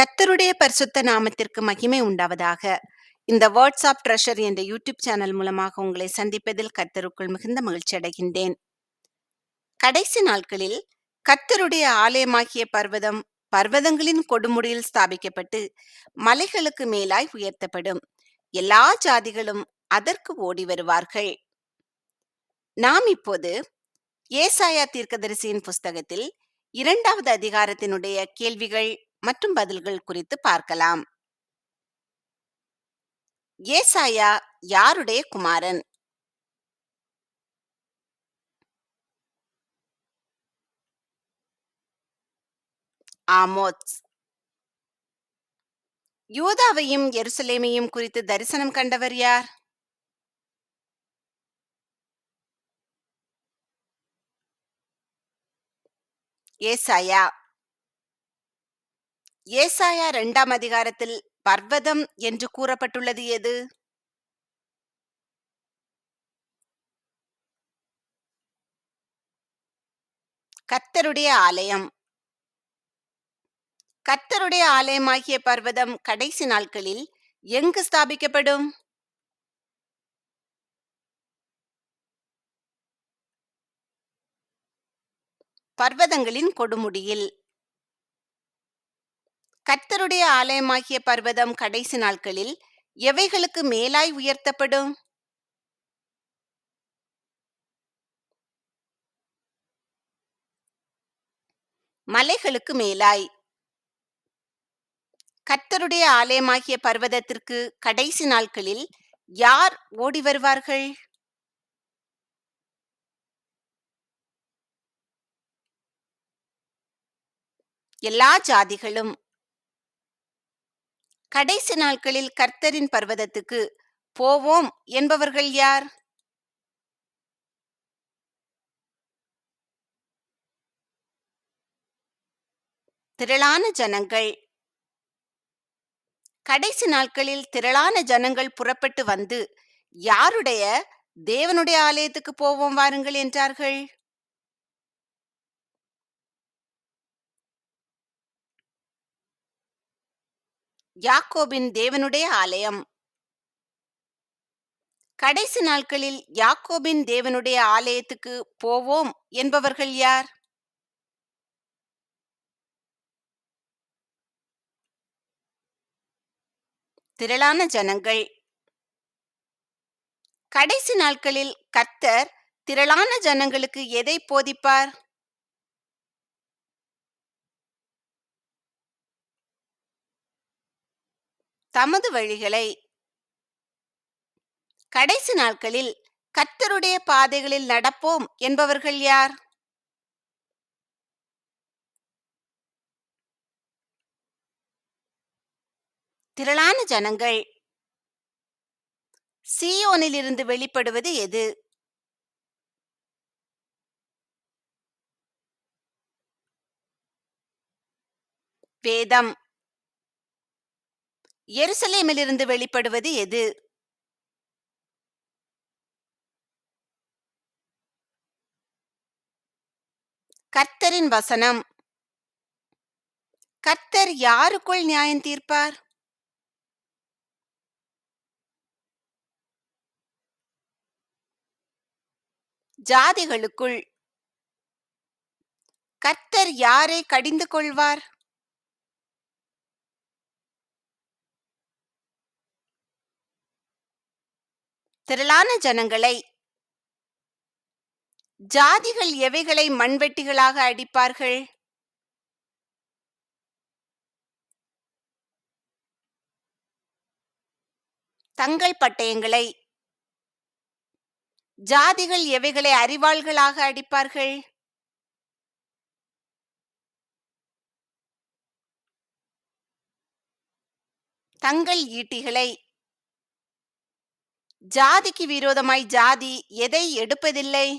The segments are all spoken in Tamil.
கர்த்தருடைய பரிசுத்த நாமத்திற்கு மகிமை உண்டாவதாக. இந்த வாட்ஸ்அப் ட்ரெஷர் என்ற யூடியூப் சேனல் மூலமாக உங்களை சந்திப்பதில் கர்த்தருக்குள் மிகுந்த மகிழ்ச்சி அடைகின்றேன். கடைசி நாட்களில் கர்த்தருடைய ஆலயமாகிய பர்வதம் பர்வதங்களின் கொடுமுடியில் ஸ்தாபிக்கப்பட்டு மலைகளுக்கு மேலாய் உயர்த்தப்படும். எல்லா ஜாதிகளும் அதற்கு ஓடி வருவார்கள். நாம் இப்போது ஏசாயா தீர்க்கதரிசியின் புஸ்தகத்தில் இரண்டாவது அதிகாரத்தினுடைய கேள்விகள் மற்றும் பதில்கள் குறித்து பார்க்கலாம். ஏசாயா யாருடைய குமாரன்? ஆமோத். யூதாவையும் எருசலேமையும் குறித்து தரிசனம் கண்டவர் யார்? ஏசாயா. ஏசாயா இரண்டாம் அதிகாரத்தில் பர்வதம் என்று கூறப்பட்டுள்ளது எது? கர்த்தருடைய ஆலயம். கர்த்தருடைய ஆலயமாகிய பர்வதம் கடைசி நாட்களில் எங்கு ஸ்தாபிக்கப்படும்? பர்வதங்களின் கொடுமுடியில். கர்த்தருடைய ஆலயமாகிய பர்வதம் கடைசி நாட்களில் எவைகளுக்கு மேலாய் உயர்த்தப்படும்? மலைகளுக்கு மேலாய். கர்த்தருடைய ஆலயமாகிய பர்வதத்திற்கு கடைசி நாட்களில் யார் ஓடி வருவார்கள்? எல்லா ஜாதிகளும் கடைசி நாட்களில் கர்த்தரின் பர்வதத்துக்கு போவோம் என்பவர்கள் யார்? திரளான ஜனங்கள். கடைசி நாட்களில் திரளான ஜனங்கள் புறப்பட்டு வந்து யாருடைய தேவனுடைய ஆலயத்துக்கு போவோம் வாருங்கள் என்றார்கள்? யாக்கோபின் தேவனுடைய ஆலயம். கடைசி நாட்களில் யாக்கோபின் தேவனுடைய ஆலயத்துக்கு போவோம் என்பவர்கள் யார்? திரளான ஜனங்கள். கடைசி நாட்களில் கர்த்தர் திரளான ஜனங்களுக்கு எதை போதிப்பார்? தமது வழிகளை. கடைசி நாட்களில் கர்த்தருடைய பாதைகளில் நடப்போம் என்பவர்கள் யார்? திரளான ஜனங்கள். சியோனில் இருந்து வெளிப்படுவது எது? வேதம். எருசலேமிலிருந்து வெளிப்படுவது எது? கர்த்தரின் வசனம். கர்த்தர் யாருக்குள் நியாயம் தீர்ப்பார்? ஜாதிகளுக்குள். கர்த்தர் யாரை கடிந்து கொள்வார்? திரளான ஜனங்களை ஜாதிகள் எவைகளை மண்வெட்டிகளாக அடிப்பார்கள்? தங்கள் பட்டயங்களை ஜாதிகள் எவைகளை அறிவாள்களாக அடிப்பார்கள்? தங்கள் ஈட்டிகளை ஜாதிக்கு விரோதமாய் ஜாதி எதை எடுப்பதில்லை?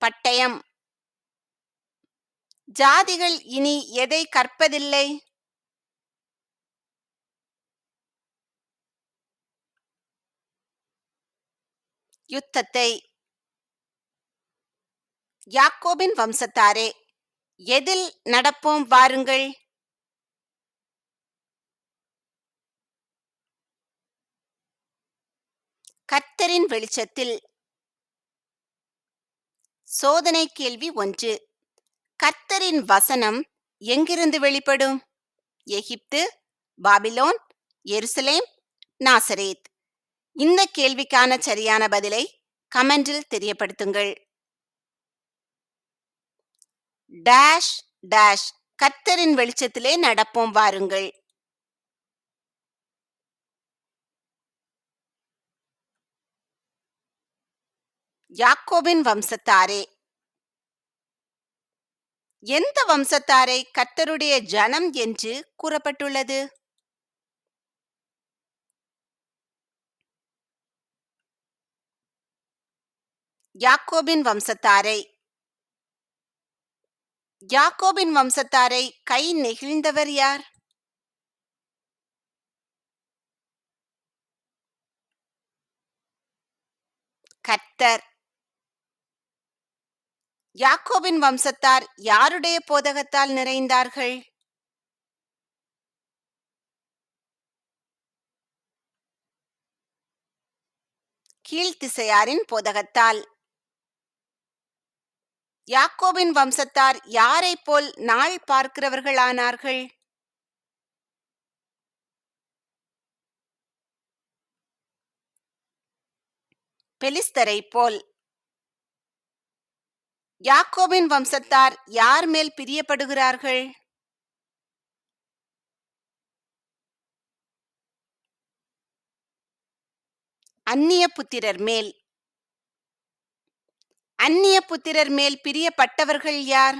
பட்டயம். ஜாதிகள் இனி எதை கற்பதில்லை? யுத்தத்தை. யாக்கோபின் வம்சத்தாரே எதில் நடப்போம் வாருங்கள். கர்த்தரின் வெளிச்சத்தில். சோதனை கேள்வி ஒன்று. கர்த்தரின் வசனம் எங்கிருந்து வெளிப்படும்? Egypt Babylon Jerusalem Nazareth. இந்த கேள்விக்கான சரியான பதிலை கமெண்டில் தெரியப்படுத்துங்கள். Dash dash. கர்த்தரின் வெளிச்சத்திலே நடப்போம் வாருங்கள். யாக்கோபின் வம்சத்தாரே. எந்த வம்சத்தாரை கர்த்தருடைய ஜனம் என்று கூறப்பட்டுள்ளது? யாக்கோபின் வம்சத்தாரை. யாக்கோபின் வம்சத்தாரை கை நெகிழ்ந்தவர் யார்? கர்த்தர். யாக்கோபின் வம்சத்தார் யாருடைய போதகத்தால் நிறைந்தார்கள்? கீழ்த்திசையாரின் போதகத்தால். யாக்கோபின் வம்சத்தார் யாரைப் போல் நாள் பார்க்கிறவர்களானார்கள்? பெலிஸ்தரைப் போல். யாக்கோபின் வம்சத்தார் யார் மேல் பிரியப்படுகிறார்கள்? அந்நிய புத்திரர் மேல். அந்நிய புத்திரர் மேல் பிரியப்பட்டவர்கள் யார்?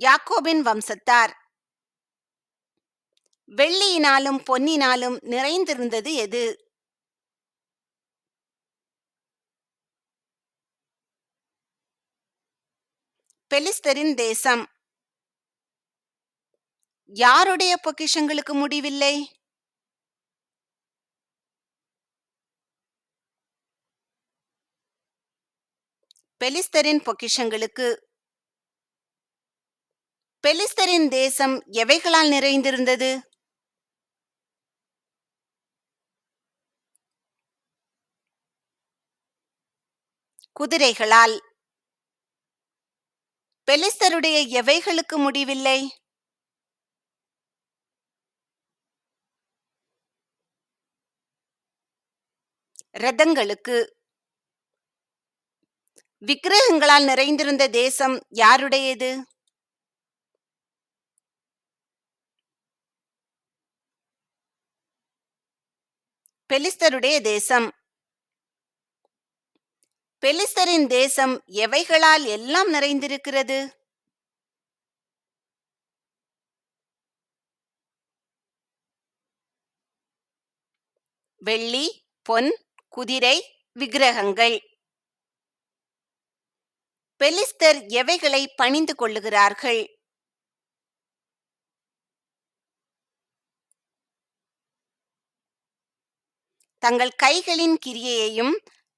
யாக்கோபின் வம்சத்தார் வெள்ளியினாலும் பொன்னினாலும் நிறைந்திருந்தது எது? பெலிஸ்தரின் தேசம். யாருடைய பொக்கிஷங்களுக்கு முடிவில்லை? பெலிஸ்தரின் பொக்கிஷங்களுக்கு. பெலிஸ்தரின் தேசம் எவைகளால் நிறைந்திருந்தது? குதிரைகளால். பெலிஸ்தருடைய எவைகளுக்கு முடிவில்லை? ரதங்களுக்கு. விக்கிரகங்களால் நிறைந்திருந்த தேசம் யாருடையது? பெலிஸ்தருடைய தேசம். பெலிஸ்தரின் தேசம் எவைகளால் எல்லாம் நிறைந்திருக்கிறது? வெள்ளி பொன் குதிரை விக்கிரகங்கள். பெலிஸ்தர் எவைகளை பணிந்து கொள்ளுகிறார்கள்? தங்கள் கைகளின் கிரியையையும்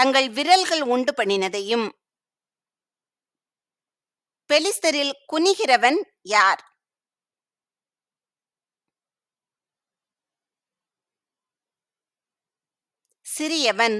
தங்கள் விரல்கள் உண்டு பண்ணினதையும். பெலிஸ்தரில் குனிகிறவன் யார்? சிறியவன்.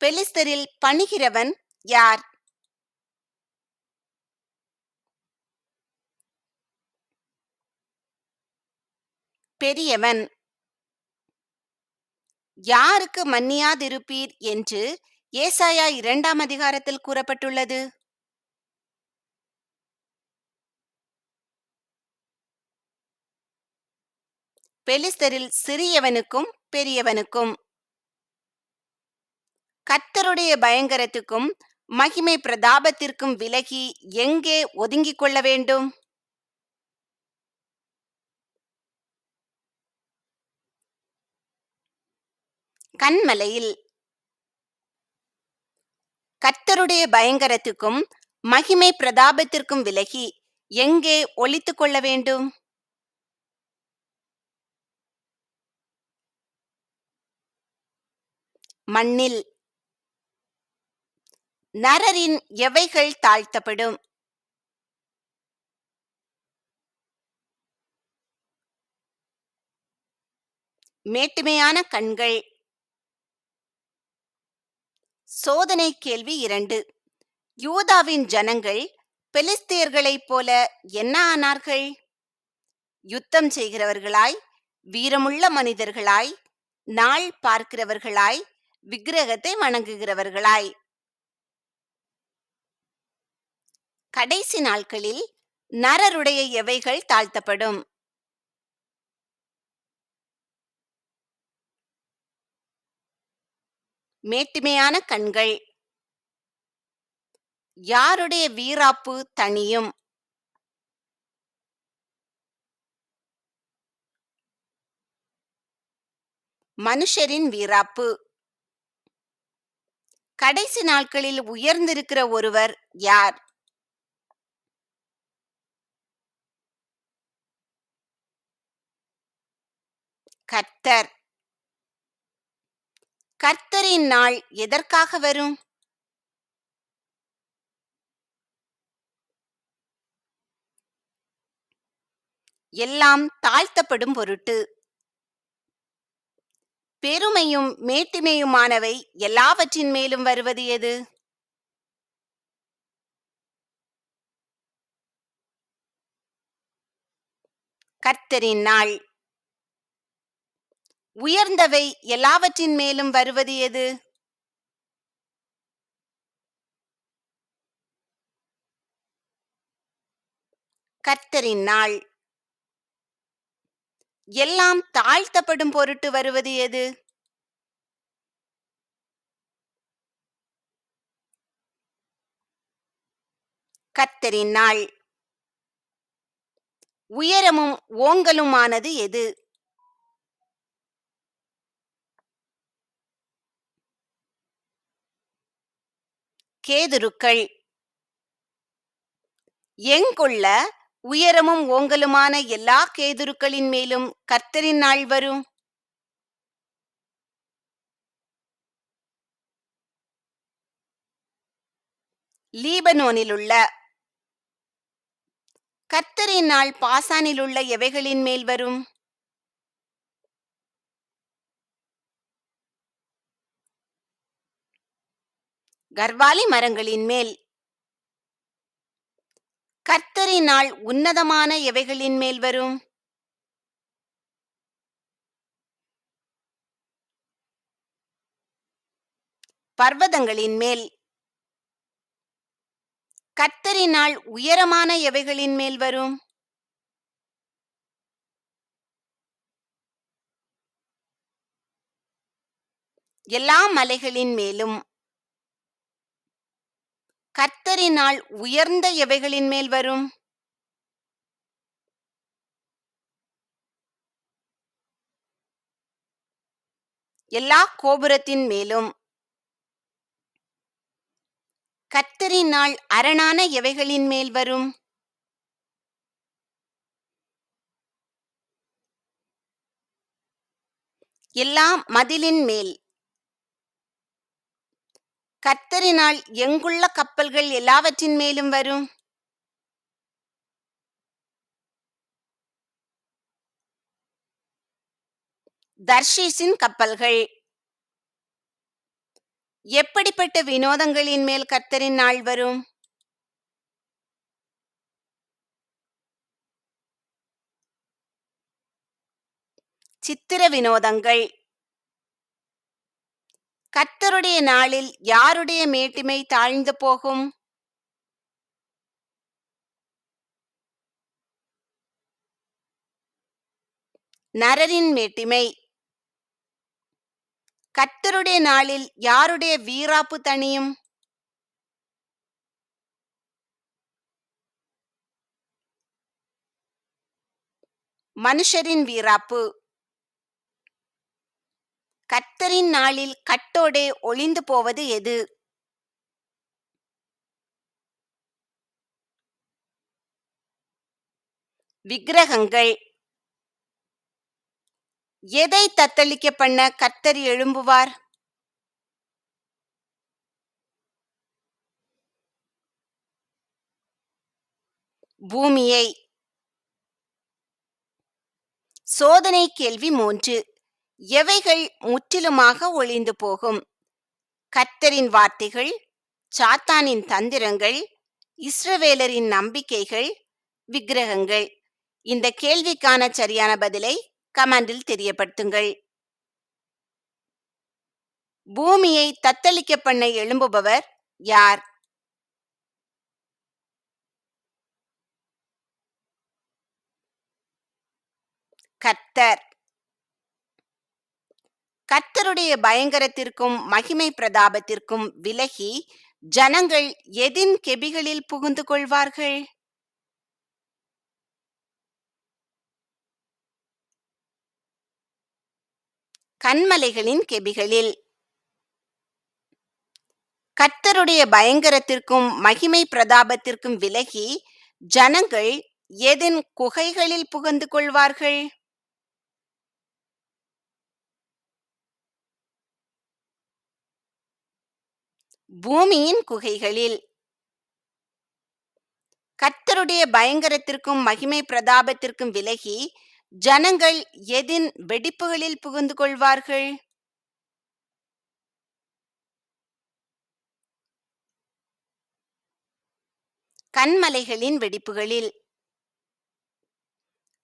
பெலிஸ்தரில் பணிகிறவன் யார்? பெரியவன். யாருக்கு மன்னியாதிருப்பீர் என்று ஏசாயா இரண்டாம் அதிகாரத்தில் கூறப்பட்டுள்ளது. பெலிஸ்தரில் சிறியவனுக்கும் பெரியவனுக்கும் கர்த்தருடைய பயங்கரத்துக்கும் மகிமை பிரதாபத்திற்கும் விலகி எங்கே ஒதுங்கிக் கொள்ள வேண்டும்? கண்மலையில். கர்த்தருடைய பயங்கரத்துக்கும் மகிமை பிரதாபத்திற்கும் விலகி எங்கே ஒளித்துக் கொள்ள வேண்டும்? மண்ணில். நரரின் எவைகள் தாழ்த்தப்படும்? மேட்டுமையான கண்கள். சோதனை கேள்வி இரண்டு. யூதாவின் ஜனங்கள் பெலிஸ்தியர்களைப் போல என்ன ஆனார்கள்? யுத்தம் செய்கிறவர்களாய் வீரமுள்ள மனிதர்களாய் நாள் பார்க்கிறவர்களாய் விக்கிரகத்தை வணங்குகிறவர்களாய். கடைசி நாட்களில் நரருடைய எவைகள் தாழ்த்தப்படும்? மேட்டுமையான கண்கள். யாருடைய வீராப்பு தனியும்? மனுஷரின் வீராப்பு. கடைசி நாட்களில் உயர்ந்திருக்கிற ஒருவர் யார்? கர்த்தர். கர்த்தரின் நாள் எதற்காக வரும்? எல்லாம் தாழ்த்தப்படும் பொருட்டு. பெருமையும் மேட்டிமையுமானவை எல்லாவற்றின் மேலும் வருவது எது? கர்த்தரின் நாள் உயர்ந்தவை எல்லாவற்றின் மேலும் வருவது எது? கர்த்தரின் நாள். எல்லாம் தாழ்த்தப்படும் பொருட்டு வருவது எது? கர்த்தரின் நாள். உயரமும் ஓங்கலுமானது எது? கேதுருக்கள். எங்குள்ள உயரமும் ஓங்கலுமான எல்லா கேதுருக்களின் மேலும் கர்த்தரின் நாள் வரும்? லீபனோனிலுள்ள கர்த்தரின் நாள் பாசானிலுள்ள எவைகளின் மேல் வரும்? கர்வாலி மரங்களின் மேல். கர்த்தரின் நாள் உன்னதமான எவைகளின் மேல் வரும்? பர்வதங்களின் மேல். கர்த்தரின் நாள் உயரமான எவைகளின் மேல் வரும்? எல்லா மலைகளின் மேலும் கர்த்தரின் உயர்ந்த எவைகளின் மேல் வரும்? எல்லா கோபுரத்தின் மேலும். கர்த்தரின் நாள் அரணான எவைகளின் மேல் வரும்? எல்லா மதிலின் மேல். கர்த்தரினால் எங்குள்ள கப்பல்கள் எல்லாவற்றின் மேலும் வரும்? தர்ஷீஸின் கப்பல்கள். எப்படிப்பட்ட வினோதங்களின் மேல் கர்த்தரின் நாள் வரும்? சித்திர வினோதங்கள். கத்தருடைய நாளில் யாருடைய மேட்டிமை தாழ்ந்து போகும்? நரரின் மேட்டிமை. கத்தருடைய நாளில் யாருடைய வீராப்பு தணியும்? மனுஷரின் வீராப்பு. கர்த்தரின் நாளில் கட்டோடே ஒளிந்து போவது எது? விக்கிரகங்கள். எதை தத்தளிக்க பண்ண கர்த்தர் எழும்புவார்? பூமியை. சோதனை கேள்வி மூன்று. எவைகள் முற்றிலுமாக ஒளிந்து போகும்? கர்த்தரின் வார்த்தைகள் சாத்தானின் தந்திரங்கள் இஸ்ரவேலரின் நம்பிக்கைகள் விக்கிரகங்கள். இந்த கேள்விக்கான சரியான பதிலை கமெண்டில் தெரியப்படுத்துங்கள். பூமியை தத்தளிக்க பண்ண எழும்புபவர் யார்? கர்த்தர். கர்த்தருடைய பயங்கரத்திற்கும் மகிமை பிரதாபத்திற்கும் விலகி ஜனங்கள் எதின் கெபிகளில் புகுந்து கொள்வார்கள்? கண்மலைகளின் கெபிகளில். கர்த்தருடைய பயங்கரத்திற்கும் மகிமை பிரதாபத்திற்கும் விலகி ஜனங்கள் எதின் குகைகளில் புகுந்து கொள்வார்கள்? பூமியின் குகைகளில் கர்த்தருடைய பயங்கரத்திற்கும் மகிமை பிரதாபத்திற்கும் விலகி ஜனங்கள் எதின் வெடிப்புகளில் புகுந்து கொள்வார்கள்? கண்மலைகளின் வெடிப்புகளில்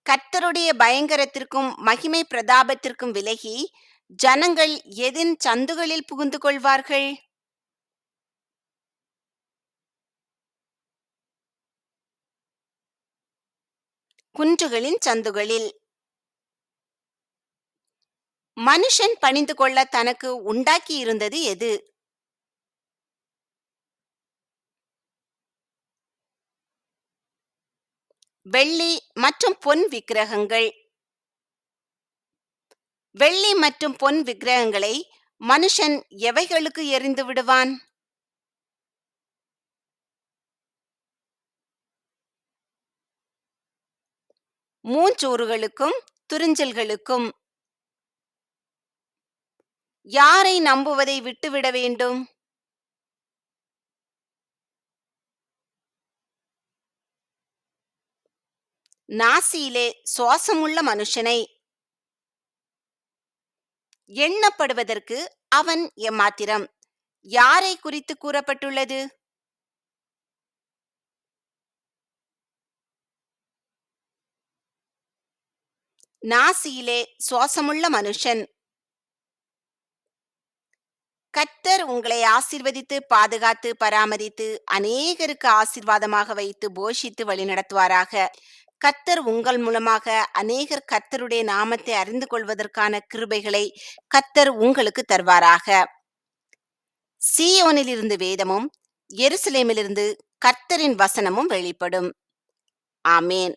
கர்த்தருடைய பயங்கரத்திற்கும் மகிமை பிரதாபத்திற்கும் விலகி ஜனங்கள் எதின் சந்துகளில் புகுந்து கொள்வார்கள்? குன்றுகளின் சந்துகளில். மனுஷன் பணிந்து கொள்ள தனக்கு உண்டாக்கி இருந்தது எது? வெள்ளி மற்றும் பொன் விக்கிரகங்கள். வெள்ளி மற்றும் பொன் விக்கிரகங்களை மனுஷன் எவைகளுக்கு எறிந்து விடுவான்? மூஞ்சூறுகளுக்கும் துறிஞ்சல்களுக்கும் யாரை நம்புவதை விட்டுவிட வேண்டும்? நாசியிலே சுவாசமுள்ள மனுஷனை எண்ணப்படுவதற்கு அவன் எம்மாத்திரம் யாரை குறித்து கூறப்பட்டுள்ளது? நாசியிலே சுவாசமுள்ள மனுஷன். கர்த்தர் உங்களை ஆசிர்வதித்து பாதுகாத்து பராமரித்து அநேகருக்கு ஆசிர்வாதமாக வைத்து போஷித்து வழிநடத்துவாராக கத்தர் உங்கள் மூலமாக அநேகர் கர்த்தருடைய நாமத்தை அறிந்து கொள்வதற்கான கிருபைகளை கத்தர் உங்களுக்கு தருவாராக. சீயோனிலிருந்து வேதமும் எருசலேமிலிருந்து கர்த்தரின் வசனமும் வெளிப்படும். ஆமேன்.